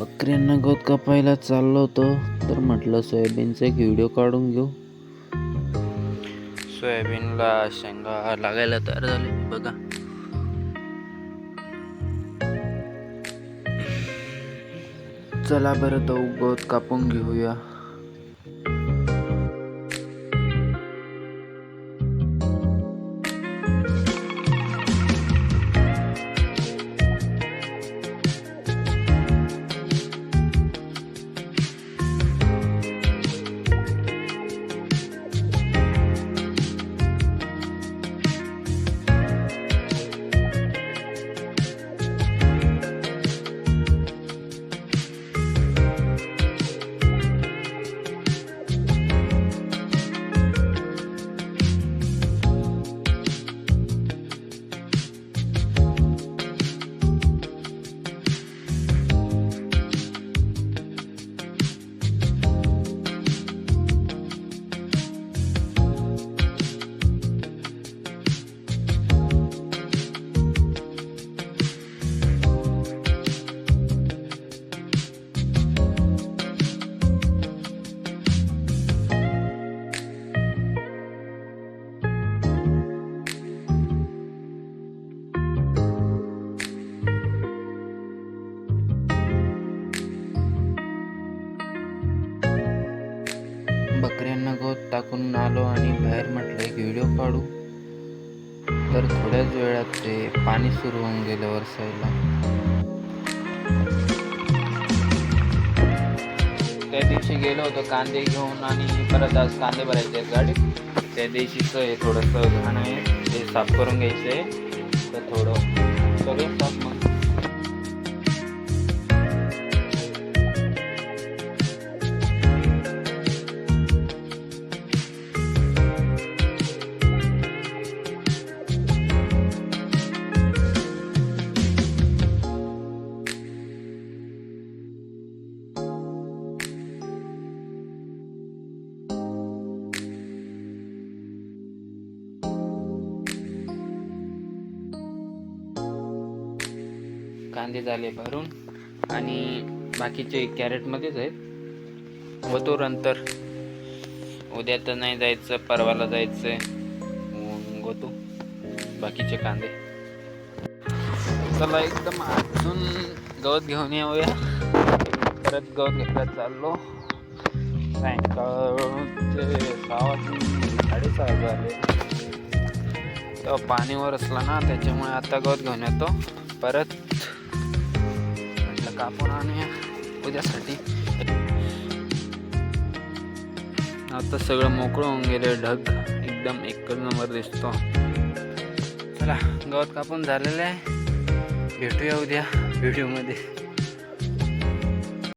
बकऱ्यांना गवत कापायला चाललो होतो तर म्हटलं सोयाबीनचा एक व्हिडिओ काढून घेऊ. सोयाबीनला शेंगा लागायला तयार झाले बघा. चला बरं तो गवत कापून घेऊया. बकऱ्यांना गवत टाकून आलो आणि बाहेर म्हटलं एक व्हिडिओ काढू. तर थोड्याच वेळात ते पाणी सुरू होऊन गेलं वरसायला त्या दिवशी गेलो होतो कांदे घेऊन आणि परत आज कांदे भरायचे आहेत गाडीत. त्या दिवशीचं हे थोडंसं घाण आहे ते साफ करून घ्यायचं आहे तर थोडं सगळं साफ कांदे झाले भरून आणि बाकीचे कॅरेटमध्येच आहेत. व तो नंतर उद्या तर नाही जायचं परवाला जायचं मग गोतू. बाकीचे कांदे. चला एकदम अजून गवत घेऊन येऊया. परत गवत घ्यायला चाललो. सायंकाळचे सहा वाजून साडेसहा झाले. तेव्हा पाणीवर असला ना त्याच्यामुळे आता गवत घेऊन येतो. परत कापून आणूया. उद्यासाठी. आता सगळं मोकळं होऊन गेले ढग एकदम एकच नंबर दिसतो. चला गवत कापून झालेलं आहे. भेटूया उद्या व्हिडिओमध्ये